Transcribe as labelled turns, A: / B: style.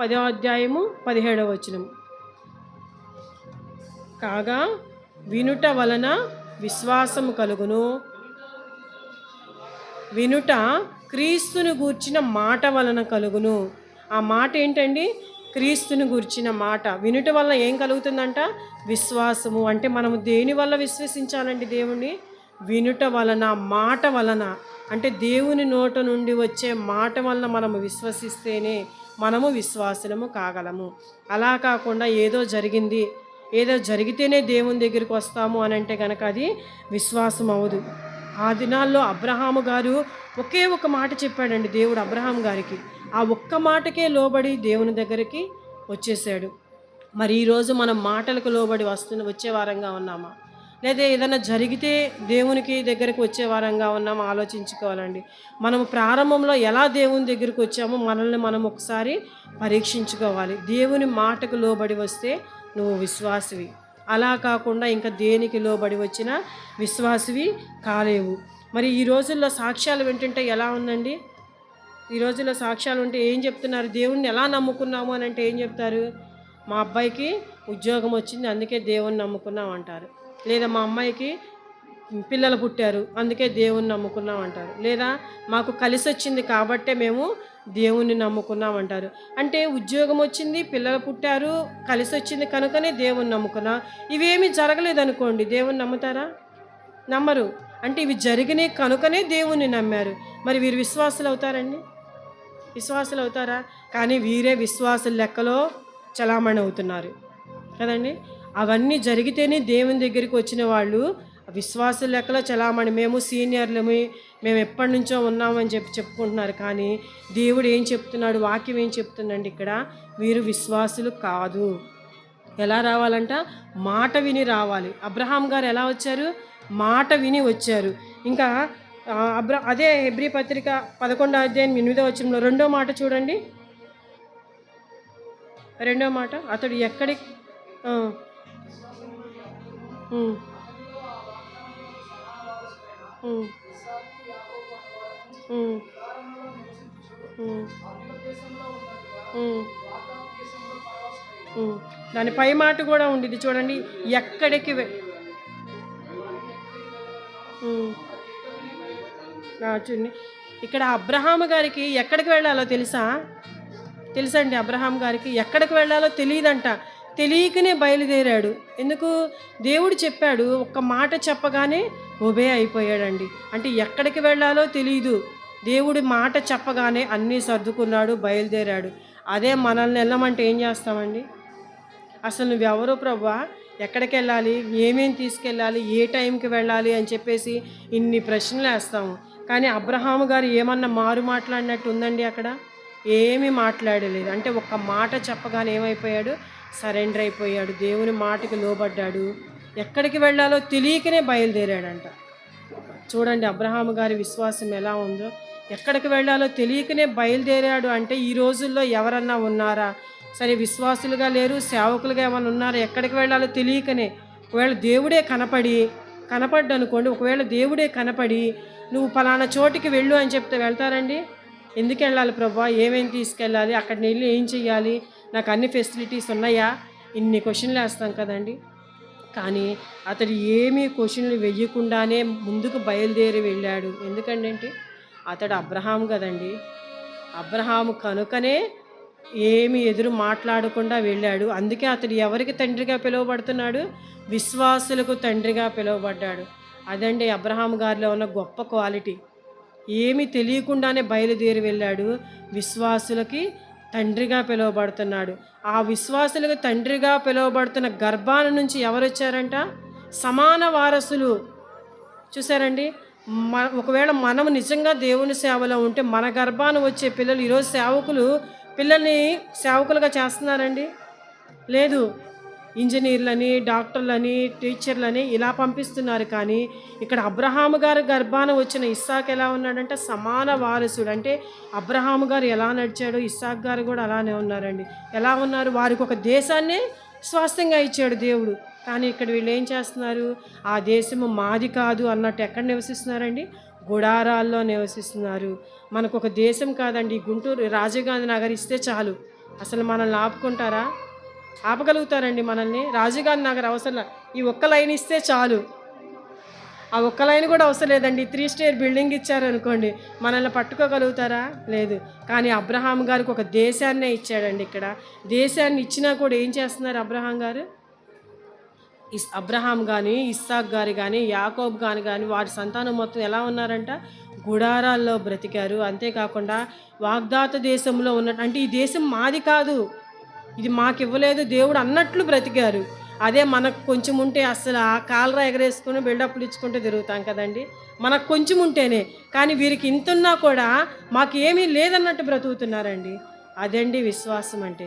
A: పదో అధ్యాయము పదిహేడవ వచనం. కాగా వినుట వలన విశ్వాసము కలుగును. వినుట క్రీస్తును గూర్చిన మాట వలన కలుగును. ఆ మాట ఏంటండి? క్రీస్తును గూర్చిన మాట. వినుట వలన ఏం కలుగుతుందంట? విశ్వాసము. అంటే మనము దేని వల్ల విశ్వసించాలండి దేవుణ్ణి? వినుట వలన మాట వలన. అంటే దేవుని నోట నుండి వచ్చే మాట వలన మనము విశ్వసిస్తేనే మనము విశ్వాసులము కాగలము. అలా కాకుండా ఏదో జరిగింది ఏదో జరిగితేనే దేవుని దగ్గరికి వస్తాము అని అంటే కనుక అది విశ్వాసం అవదు ఆ దినాల్లో అబ్రహాము గారు ఒకే ఒక మాట చెప్పాడండి దేవుడు అబ్రహాం గారికి. ఆ ఒక్క మాటకే లోబడి దేవుని దగ్గరికి వచ్చేసాడు మరి ఈరోజు మనం మాటలకు లోబడి వస్తున్న వచ్చే వారంగా ఉన్నామా? లేదా ఏదైనా జరిగితే దేవునికి దగ్గరికి వచ్చే వారంగా ఉన్నాము ఆలోచించుకోవాలండి. మనం ప్రారంభంలో ఎలా దేవుని దగ్గరికి వచ్చామో మనల్ని మనం ఒకసారి పరీక్షించుకోవాలి. దేవుని మాటకు లోబడి వస్తే నువ్వు విశ్వాసివి. అలా కాకుండా ఇంకా దేనికి లోబడి వచ్చిన విశ్వాసివి కాలేవు. మరి ఈ రోజుల్లో సాక్ష్యాలు వింటుంటే ఎలా ఉందండి? ఈ రోజుల్లో సాక్ష్యాలు ఉంటే ఏం చెప్తున్నారు? దేవుణ్ణి ఎలా నమ్ముకున్నాము అని అంటే ఏం చెప్తారు? మా అబ్బాయికి ఉద్యోగం వచ్చింది అందుకే దేవుణ్ణి నమ్ముకున్నాం అంటారు. లేదా మా అమ్మాయికి పిల్లలు పుట్టారు అందుకే దేవుణ్ణి నమ్ముకున్నాం అంటారు లేదా మాకు కలిసి వచ్చింది కాబట్టే మేము దేవుణ్ణి నమ్ముకున్నాం అంటారు అంటే ఉద్యోగం వచ్చింది పిల్లలు పుట్టారు కలిసి వచ్చింది కనుకనే దేవుణ్ణి నమ్ముకున్నా. ఇవేమీ జరగలేదు అనుకోండి దేవుణ్ణి నమ్ముతారా? నమ్మరు. అంటే ఇవి జరిగినాయి కనుకనే దేవుణ్ణి నమ్మారు. మరి వీరు విశ్వాసులు అవుతారండి? విశ్వాసులు అవుతారా? కానీ వీరే విశ్వాసుల లెక్కలో చలామణి అవుతున్నారు. కదండి? అవన్నీ జరిగితేనే దేవుని దగ్గరికి వచ్చిన వాళ్ళు విశ్వాస లెక్కలో చలామణి మేము సీనియర్లమి మేము ఎప్పటి నుంచో ఉన్నామని చెప్పి చెప్పుకుంటున్నారు. కానీ దేవుడు ఏం చెప్తున్నాడు? వాక్యం ఏం చెప్తుందండి ఇక్కడ? వీరు విశ్వాసులు కాదు. ఎలా రావాలంట? మాట విని రావాలి. అబ్రహాం గారు ఎలా వచ్చారు? మాట విని వచ్చారు. ఇంకా అబ్ర అదే హెబ్రి పత్రిక పదకొండో అధ్యాయం ఎనిమిదో వచ్చంలో రెండో మాట చూడండి. రెండో మాట అతడు ఎక్కడి దాని పై మాట కూడా ఉండిద్ది చూడండి ఎక్కడికి చూడండి. ఇక్కడ అబ్రహాం గారికి ఎక్కడికి వెళ్ళాలో తెలుసా? తెలుసండి అబ్రహాం గారికి ఎక్కడికి వెళ్ళాలో తెలియదంట. తెలియకనే బయలుదేరాడు. ఎందుకు? దేవుడు చెప్పాడు ఒక్క మాట చెప్పగానే ఒబే అయిపోయాడండి. అంటే ఎక్కడికి వెళ్ళాలో తెలియదు దేవుడి మాట చెప్పగానే అన్నీ సర్దుకున్నాడు బయలుదేరాడు. అదే మనల్ని వెళ్ళమంటే ఏం చేస్తామండి? అసలు నువ్వెవరు ప్రభా? ఎక్కడికి వెళ్ళాలి? ఏమేమి తీసుకెళ్ళాలి? ఏ టైంకి వెళ్ళాలి? అని చెప్పేసి ఇన్ని ప్రశ్నలు వేస్తాము. కానీ అబ్రహాము గారు ఏమన్నా మారు మాట్లాడినట్టు ఉందండి అక్కడ? ఏమీ మాట్లాడలేదు. అంటే ఒక్క మాట చెప్పగానే ఏమైపోయాడు? సరెండర్ అయిపోయాడు. దేవుని మాటకి లోబడ్డాడు. ఎక్కడికి వెళ్ళాలో తెలియకనే బయలుదేరాడంట. చూడండి అబ్రహాం గారి విశ్వాసం ఎలా ఉందో. ఎక్కడికి వెళ్ళాలో తెలియకనే బయలుదేరాడు అంటే ఈ రోజుల్లో ఎవరన్నా ఉన్నారా? సరే విశ్వాసులుగా లేరు సేవకులుగా ఏమైనా ఉన్నారా? ఎక్కడికి వెళ్ళాలో తెలియకనే. ఒకవేళ దేవుడే కనపడి కనపడ్డు అనుకోండి ఒకవేళ దేవుడే కనపడి నువ్వు పలానా చోటికి వెళ్ళు అని చెప్తే వెళ్తారండి? ఎందుకు వెళ్ళాలి ప్రభా? ఏమేమి తీసుకెళ్ళాలి? అక్కడిని వెళ్ళి ఏం చెయ్యాలి? నాకు అన్ని ఫెసిలిటీస్ ఉన్నాయా? ఇన్ని క్వశ్చన్లు వేస్తాం కదండి. కానీ అతడు ఏమీ క్వశ్చన్లు వెయ్యకుండానే ముందుకు బయలుదేరి వెళ్ళాడు. ఎందుకంటే అతడు అబ్రహాం కదండి. అబ్రహాము కనుకనే ఏమి ఎదురు మాట్లాడకుండా వెళ్ళాడు. అందుకే అతడు ఎవరికి తండ్రిగా పిలువబడుతున్నాడు? విశ్వాసులకు తండ్రిగా పిలువబడ్డాడు. అదండి అబ్రహాం గారిలో ఉన్న గొప్ప క్వాలిటీ ఏమీ తెలియకుండానే బయలుదేరి వెళ్ళాడు. విశ్వాసులకి తండ్రిగా పిలువబడుతున్నాడు. ఆ విశ్వాసులకు తండ్రిగా పిలువబడుతున్న గర్భాల నుంచి ఎవరు వచ్చారంట సమాన వారసులు. చూసారండి మ ఒకవేళ మనం నిజంగా దేవుని సేవలో ఉంటే మన గర్భాన వచ్చే పిల్లలు ఈరోజు సేవకులు పిల్లల్ని సేవకులుగా చేస్తున్నారండి? లేదు. ఇంజనీర్లని డాక్టర్లని టీచర్లని ఇలా పంపిస్తున్నారు. కానీ ఇక్కడ అబ్రహాము గారు గర్భాన వచ్చిన ఇస్సాక్ ఎలా ఉన్నాడంటే సమాన వారసుడు. అంటే అబ్రహాము గారు ఎలా నడిచాడో ఇస్సాక్ గారు కూడా అలానే ఉన్నారండి. ఎలా ఉన్నారు? వారికి ఒక దేశాన్ని స్వాస్థ్యంగా ఇచ్చాడు దేవుడు. కానీ ఇక్కడ వీళ్ళు ఏం చేస్తున్నారు? ఆ దేశము మాది కాదు అన్నట్టు ఎక్కడ నివసిస్తున్నారండి? గుడారాల్లో నివసిస్తున్నారు. మనకు ఒక దేశం కాదండి. గుంటూరు రాజీవ్ గాంధీ నగర్ ఇస్తే చాలు. అసలు మనల్ని ఆపుకుంటారా? ఆపగలుగుతారండి మనల్ని. రాజుగారి నాకు అవసరం ఈ ఒక్క లైన్ ఇస్తే చాలు. ఆ ఒక్క లైన్ కూడా అవసరం లేదండి. త్రీ స్టేర్ బిల్డింగ్ ఇచ్చారు అనుకోండి మనల్ని పట్టుకోగలుగుతారా? లేదు. కానీ అబ్రహాం గారికి ఒక దేశాన్నే ఇచ్చాడండి ఇక్కడ. దేశాన్ని ఇచ్చినా కూడా ఏం చేస్తున్నారు అబ్రహాం గారు? ఇస్ అబ్రహాం కానీ ఇస్సాక్ గారు కానీ యాకోబ్ గాని కానీ వారి సంతానం మొత్తం ఎలా ఉన్నారంట? గుడారాల్లో బ్రతికారు. అంతేకాకుండా వాగ్దాత దేశంలో ఉన్న అంటే ఈ దేశం మాది కాదు. ఇది మాకు ఇవ్వలేదు దేవుడు అన్నట్లు బ్రతికారు. అదే మనకు కొంచెం ఉంటే అసలు ఆ కాలరా ఎగరేసుకుని బిల్డప్లు ఇచ్చుకుంటూ తిరుగుతాం కదండి. మనకు కొంచెం ఉంటేనే. కానీ వీరికి ఇంతున్నా కూడా మాకు ఏమీ లేదన్నట్టు బ్రతుకుతున్నారండి. అదండి విశ్వాసం అంటే